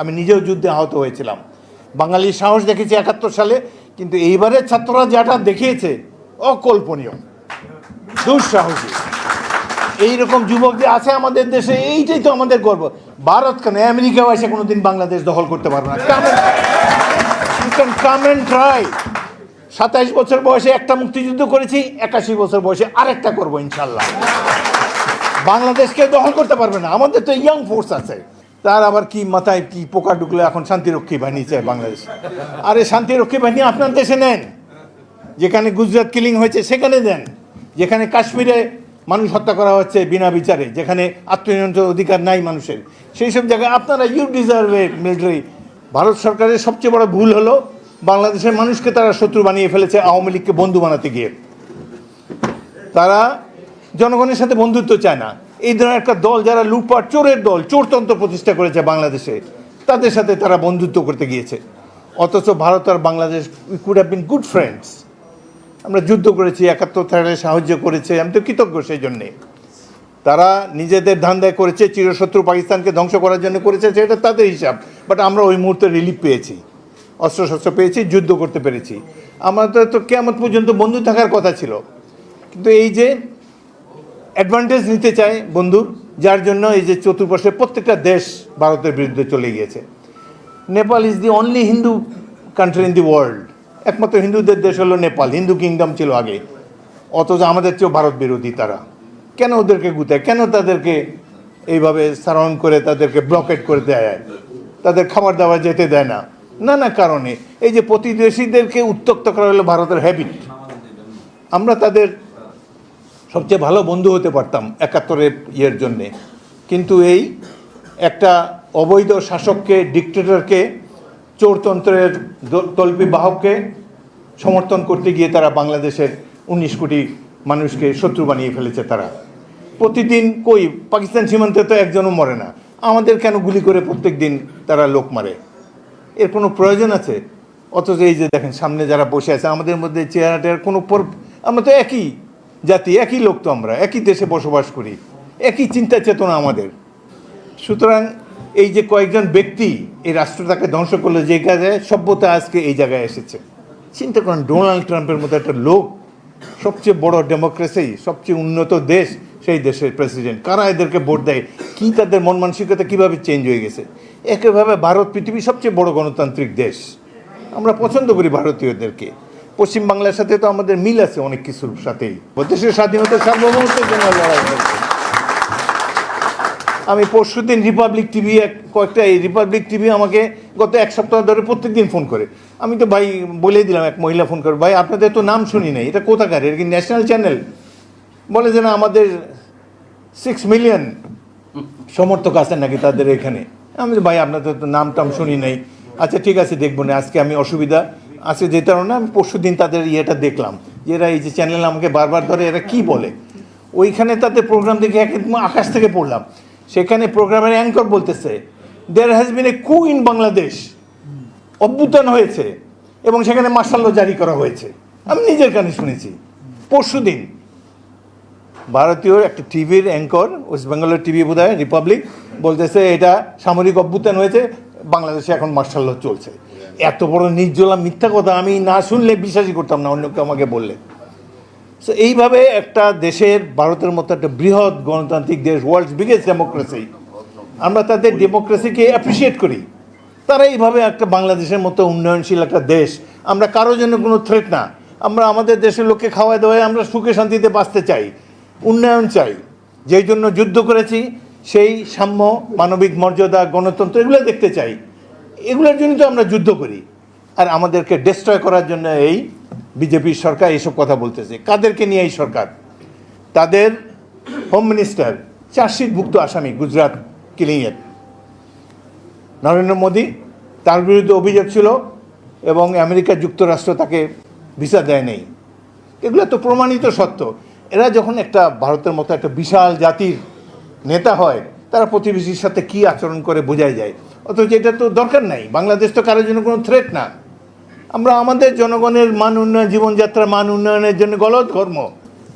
আমি নিজেও যুদ্ধে আহত হয়েছিলাম। বাঙালির সাহস দেখেছি একাত্তর সালে, কিন্তু এইবারের ছাত্ররা যেটা দেখিয়েছে, অকল্পনীয়। দুঃসাহসী। এইরকম যুবক যে আছে আমাদের দেশে, এইটাই তো আমাদের গর্ব। ভারত কেন? আমেরিকাও এসে কোনোদিন বাংলাদেশ দখল করতে পারবে না। ট্রাই সাতাইশ বছর বয়সে একটা মুক্তিযুদ্ধ করেছি, একাশি বছর বয়সে আরেকটা করব ইনশাল্লাহ। বাংলাদেশকে দখল করতে পারবে না। আমাদের তো ইয়াং ফোর্স আছে। তার আবার কি মাথায় কি পোকা ঢুকলে এখন শান্তিরক্ষী বাহিনী চায় বাংলাদেশ? আরে শান্তিরক্ষী বাহিনী আপনার দেশে নেন। যেখানে গুজরাট কিলিং হয়েছে, সেখানে দেন যেখানে কাশ্মীরে মানুষ হত্যা করা হচ্ছে বিনা বিচারে, যেখানে আত্মনিয়ন্ত্রণ অধিকার নাই মানুষের। সেই সব জায়গায় আপনারা you deserve a military Bharat সরকারের সবচেয়ে বড় ভুল হলো, বাংলাদেশের মানুষকে তারা শত্রু বানিয়ে ফেলেছে আওয়ামী লীগকে বন্ধু বানাতে গিয়ে। তারা জনগণের সাথে বন্ধুত্ব চায় না। এই ধরনের একটা দল যারা লুটপাট, চোরের দল, চোরতন্ত্র প্রতিষ্ঠা করেছে বাংলাদেশে, তাদের সাথে তারা বন্ধুত্ব করতে গিয়েছে। অথচ ভারত আর Bangladesh we could have been good friends আমরা যুদ্ধ করেছি, একাত্তর সালে সাহায্য করেছে, আমি তো কৃতজ্ঞ সেই জন্যে। তারা নিজেদের ধান্দায় করেছে, চিরশত্রু পাকিস্তানকে ধ্বংস করার জন্য করেছে, সেটা তাদের হিসাব। বাট আমরা ওই মুহূর্তে রিলিফ পেয়েছি, অস্ত্রশস্ত্র পেয়েছি, যুদ্ধ করতে পেরেছি। আমাদের তো কেমন পর্যন্ত বন্ধু থাকার কথা ছিল। কিন্তু এই যে অ্যাডভান্টেজ নিতে চায় বন্ধুর যার জন্য এই যে চতুর্পাশে প্রত্যেকটা দেশ ভারতের বিরুদ্ধে চলে গিয়েছে। Nepal is the only Hindu country in the world একমাত্র হিন্দুদের দেশ হলো নেপাল, হিন্দু কিংডম ছিল আগে। অথচ আমাদের চেয়েও ভারত বিরোধী তারা। কেন ওদেরকে গুতায় কেন তাদেরকে এইভাবে সারাউন্ড করে, তাদেরকে ব্লকেট করে দেয়? তাদের খাবার দাবার যেতে দেয় না। নানা কারণে। এই যে প্রতিবেশীদেরকে উত্তক্ত করা হলো ভারতের হ্যাবিট আমরা তাদের সবচেয়ে ভালো বন্ধু হতে পারতাম একাত্তরের ইয়ের জন্যে। কিন্তু এই একটা অবৈধ শাসককে ডিকটেটরকে চোরতন্ত্রের তল্পি বাহককে সমর্থন করতে গিয়ে তারা বাংলাদেশের উনিশ কোটি মানুষকে শত্রু বানিয়ে ফেলেছে তারা। প্রতিদিন কই? পাকিস্তান সীমান্তে তো একজনও মরে না। আমাদের কেন গুলি করে প্রত্যেক দিন তারা লোক মারে? এর কোনো প্রয়োজন আছে? অথচ এই যে দেখেন, সামনে যারা বসে আছে, আমাদের মধ্যে চেহারাটার কোনো আমরা তো একই। জাতি, একই লোক তো আমরা, একই দেশে বসবাস করি, একই চিন্তা চেতনা আমাদের। সুতরাং এই যে কয়েকজন ব্যক্তি এই রাষ্ট্রটাকে ধ্বংস করল, যে কাজে সভ্যতা আজকে এই জায়গায় এসেছে। চিন্তা করেন ডোনাল্ড ট্রাম্পের মতো একটা লোক, সবচেয়ে বড় ডেমোক্রেসি সবচেয়ে উন্নত দেশ, সেই দেশের প্রেসিডেন্ট কারা এদেরকে ভোট দেয়? কী তাদের মন মানসিকতা কীভাবে চেঞ্জ হয়ে গেছে? একইভাবে ভারত পৃথিবীর সবচেয়ে বড় গণতান্ত্রিক দেশ। আমরা পছন্দ করি ভারতীয়দেরকে। পশ্চিমবাংলার সাথে তো আমাদের মিল আছে অনেক কিছুর সাথেই। দেশের স্বাধীনতা সার্বভৌমত্বের জন্য লড়াই করছে আমি পরশুদিন রিপাবলিক টিভি এক কয়েকটা এই রিপাবলিক টিভি আমাকে গত এক সপ্তাহ ধরে প্রত্যেকদিন ফোন করে। আমি তো ভাই বলে দিলাম, এক মহিলা ফোন করে, ভাই, আপনাদের তো নাম শুনি নাই, এটা কোথাকার? এটা কি ন্যাশনাল চ্যানেল বলে যে, না, আমাদের সিক্স মিলিয়ন সমর্থক আছেন নাকি তাদের এখানে? আমি ভাই, আপনাদের তো নাম টাম শুনি নাই। আচ্ছা ঠিক আছে, দেখব না, আজকে আমি অসুবিধা। আজকে পারব না আমি পরশু দিন তাদের ইয়েটা দেখলাম। যে এরা এই যে চ্যানেল আমাকে বারবার ধরে, এরা কি বলে? ওইখানে তাদের প্রোগ্রাম দেখে একদম আকাশ থেকে পড়লাম। সেখানে প্রোগ্রামের অ্যাঙ্কর বলতেছে দেয়ার হ্যাজ বিন এ কু ইন বাংলাদেশ অভ্যুত্থান হয়েছে এবং সেখানে মার্শাল্য জারি করা হয়েছে। আমি নিজের কানে শুনেছি। পরশু দিন ভারতীয় একটা টিভির অ্যাঙ্কর ওয়েস্ট বেঙ্গলের টিভি বোধ রিপাবলিক বলতেছে, এটা সামরিক অভ্যুত্থান হয়েছে, বাংলাদেশে এখন মার্শাল ল চলছে। এত বড় নির্জলা মিথ্যা কথা আমি না শুনলে বিশ্বাসই করতাম না, অন্য কেউ আমাকে বললে। সো এইভাবে একটা দেশের, ভারতের মতো একটা বৃহৎ গণতান্ত্রিক দেশ ওয়ার্ল্ডস বিগেস্ট ডেমোক্রেসি আমরা তাদের ডেমোক্রেসিকে অ্যাপ্রিসিয়েট করি। তারা এইভাবে একটা বাংলাদেশের মতো উন্নয়নশীল একটা দেশ, আমরা কারোর জন্য কোনো থ্রেট না। আমরা আমাদের দেশের লোককে খাওয়াই দাওয়াই আমরা সুখে শান্তিতে বাঁচতে চাই, উন্নয়ন চাই। যেই জন্য যুদ্ধ করেছি, সেই সাম্য, মানবিক মর্যাদা, গণতন্ত্র, এগুলো দেখতে চাই। এগুলোর জন্য তো আমরা যুদ্ধ করি। আর আমাদেরকে ডিস্ট্রয় করার জন্য এই বিজেপির সরকার এইসব কথা বলতেছে। কাদেরকে নিয়ে এই সরকার? তাদের হোম মিনিস্টার চার্জশিটভুক্ত আসামি, গুজরাট কিলিংয়ের নরেন্দ্র মোদী, তার বিরুদ্ধে অভিযোগ ছিল এবং আমেরিকা যুক্তরাষ্ট্র তাকে ভিসা দেয় নেই। এগুলো তো প্রমাণিত সত্য। এরা যখন একটা ভারতের মতো একটা বিশাল জাতির নেতা হয়, তারা প্রতিবেশীর সাথে কি আচরণ করে বোঝাই যায়? অথচ এটা তো দরকার নাই। বাংলাদেশ তো কারোর জন্য কোনো থ্রেট না। আমরা আমাদের জনগণের মান উন্নয়ন, জীবনযাত্রার মান উন্নয়নের জন্য গলত কর্ম।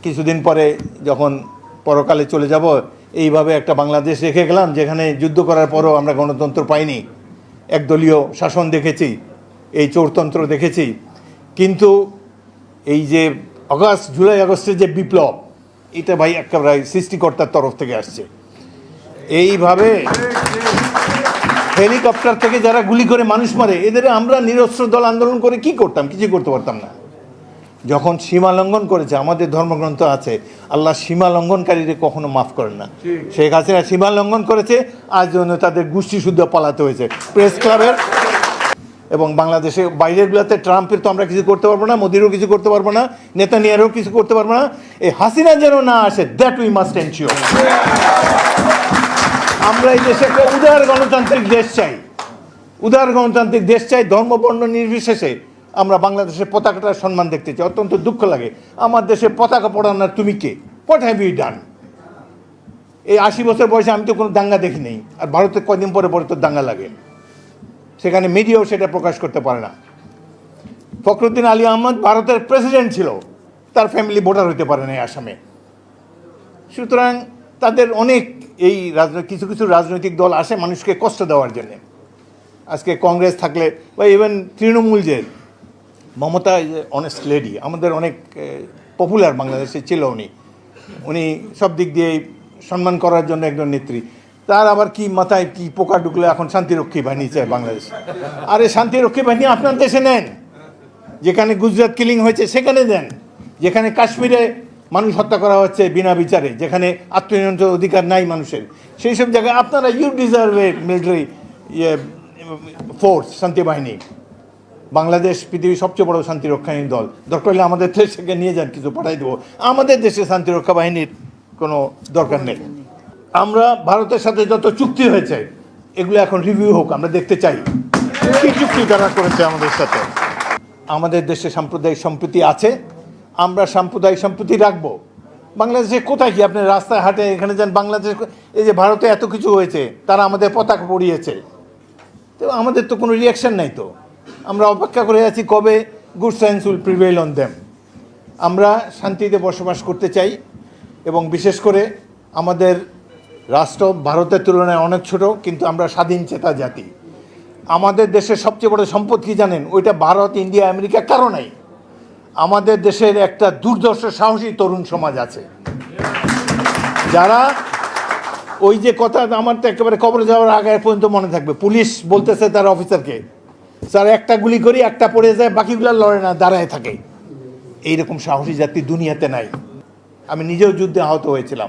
কিছুদিন পরে যখন পরকালে চলে যাব, এইভাবে একটা বাংলাদেশ রেখে গেলাম, যেখানে যুদ্ধ করার পরও আমরা গণতন্ত্র পাইনি। একদলীয় শাসন দেখেছি, এই চোরতন্ত্র দেখেছি। কিন্তু এই যে আগস্ট জুলাই, আগস্টের যে বিপ্লব, এটা ভাই একেবারে সৃষ্টিকর্তার তরফ থেকে আসছে। এইভাবে হেলিকপ্টার থেকে যারা গুলি করে মানুষ মারে এদের আমরা নিরস্ত্র দল আন্দোলন করে কি করতাম? কিছু করতে পারতাম না। যখন সীমা লঙ্ঘন করেছে আমাদের ধর্মগ্রন্থ আছে আল্লাহ সীমা লঙ্ঘনকারীদের কখনো মাফ করেন না। শেখ হাসিনা সীমা লঙ্ঘন করেছে আজ জন্য তাদের গোষ্ঠী শুদ্ধ পালাতে হয়েছে। প্রেস ক্লাবের এবং বাংলাদেশে বাইরেরগুলোতে ট্রাম্পের তো আমরা কিছু করতে পারব না মোদিরও কিছু করতে পারব না নেতানিয়ারও কিছু করতে পারব না। এই হাসিনা যেন না আসে দ্যাট উই মাস্ট এনশিওর আমরা এই দেশে একটা উদার গণতান্ত্রিক দেশ চাই। উদার গণতান্ত্রিক দেশ চাই, ধর্মবর্ণ নির্বিশেষে আমরা বাংলাদেশের পতাকাটার সম্মান দেখতে চাই। অত্যন্ত দুঃখ লাগে। আমার দেশে পতাকা পড়ানোর তুমি কে? হোয়াট হ্যাভ ইউ ডান এই আশি বছর বয়সে আমি তো কোনো দাঙ্গা দেখি নেই আর ভারতে কয়দিন পরে পরে তো দাঙ্গা লাগে। সেখানে মিডিয়াও সেটা প্রকাশ করতে পারে না। ফখরুদ্দিন আলী আহমদ ভারতের প্রেসিডেন্ট ছিল। তার ফ্যামিলি ভোটার হতে পারে না আসামে। সুতরাং তাদের অনেক এই রাজনৈতিক কিছু কিছু রাজনৈতিক দল আসে মানুষকে কষ্ট দেওয়ার জন্য। আজকে কংগ্রেস থাকলে বা ইভেন তৃণমূল যে মমতা অনেস্ট লেডি আমাদের অনেক পপুলার বাংলাদেশে ছিল উনি। উনি সব দিক দিয়ে সম্মান করার জন্য একজন নেত্রী। তার আবার কি মাথায় কি পোকা ঢুকলে এখন শান্তিরক্ষী বাহিনী চায় বাংলাদেশ? আরে শান্তিরক্ষী বাহিনী আপনার দেশে নেন। যেখানে গুজরাট কিলিং হয়েছে সেখানে দেন। যেখানে কাশ্মীরে মানুষ হত্যা করা হচ্ছে বিনা বিচারে, যেখানে আত্মনিয়ন্ত্রণ অধিকার নাই মানুষের। সেই সব জায়গায় আপনারা ইউ ডিজার্ভ এ মিলিটারি ইয়ে ফোর্স শান্তি বাহিনী। বাংলাদেশ পৃথিবীর সবচেয়ে বড় শান্তিরক্ষাহী দল। দরকার হলে আমাদের দেশকে নিয়ে যান, কিছু পাঠাই দেবো। আমাদের দেশে শান্তিরক্ষা বাহিনীর কোনো দরকার নেই। আমরা ভারতের সাথে যত চুক্তি হয়েছে, এগুলো এখন রিভিউ হোক, আমরা দেখতে চাই। কি চুক্তি তারা করেছে আমাদের সাথে? আমাদের দেশে সাম্প্রদায়িক সম্প্রীতি আছে। আমরা সাম্প্রদায়িক সম্প্রীতি রাখব। বাংলাদেশে কোথায় কি? আপনি রাস্তায় হাটে এখানে যান, বাংলাদেশ এই যে ভারতে এত কিছু হয়েছে, তারা আমাদের পতাকা পড়িয়েছে তো আমাদের তো কোনো রিয়াকশন নাই তো। আমরা অপেক্ষা করে আছি কবে good science will prevail on them আমরা শান্তিতে বসবাস করতে চাই এবং বিশেষ করে আমাদের রাষ্ট্র ভারতের তুলনায় অনেক ছোট, কিন্তু আমরা স্বাধীন চেতা জাতি। আমাদের দেশের সবচেয়ে বড় সম্পদ কি জানেন? ওইটা ভারত, ইন্ডিয়া, আমেরিকা কারও নাই। আমাদের দেশের একটা দুর্দর্শ, সাহসী তরুণ সমাজ আছে। যারা ওই যে কথা আমার তো একেবারে কবরে যাওয়ার আগে পর্যন্ত মনে থাকবে। পুলিশ বলতেছে তার অফিসারকে, স্যার, একটা গুলি করি, একটা পড়ে যায়, বাকিগুলো লড়ে না, দাঁড়ায় থাকে। এইরকম সাহসী জাতি দুনিয়াতে নাই। আমি নিজেও যুদ্ধে আহত হয়েছিলাম।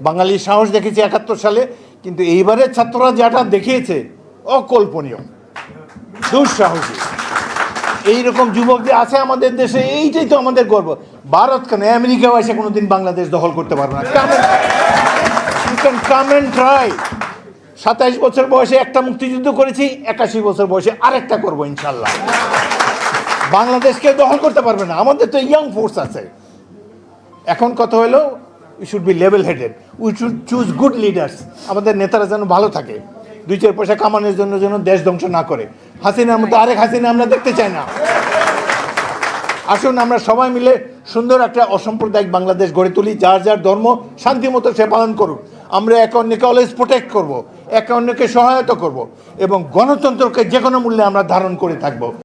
বাঙালির সাহস দেখেছি একাত্তর সালে, কিন্তু এইবারের ছাত্ররা যেটা দেখিয়েছে, অকল্পনীয়। দুঃসাহসী। এইরকম যুবক যে আছে আমাদের দেশে, এইটাই তো আমাদের গর্ব। ভারত কেন? আমেরিকাও এসে কোনোদিন বাংলাদেশ দখল করতে পারবে না। ইউ ট্রাই সাতাইশ বছর বয়সে একটা মুক্তিযুদ্ধ করেছি, একাশি বছর বয়সে আরেকটা করব ইনশাল্লাহ। বাংলাদেশকে দখল করতে পারবে না। আমাদের তো ইয়াং ফোর্স আছে। এখন কথা হলো we should be level headed we should choose good leaders আমাদের নেতারা যেন ভালো থাকে। দুই চার পয়সা কামানোর জন্য যেন দেশ ধ্বংস না করে। হাসিনার মধ্যে আরেক হাসিনা আমরা দেখতে চাই না। আসুন, আমরা সবাই মিলে সুন্দর একটা অসাম্প্রদায়িক বাংলাদেশ গড়ে তুলি, যার যার ধর্ম শান্তি মতো সে পালন করুক। আমরা একে অন্যকে অলওয়েজ প্রোটেক্ট করব, একে অন্যকে সহায়তা করব এবং গণতন্ত্রকে যে কোনো মূল্যে আমরা ধারণ করে থাকব।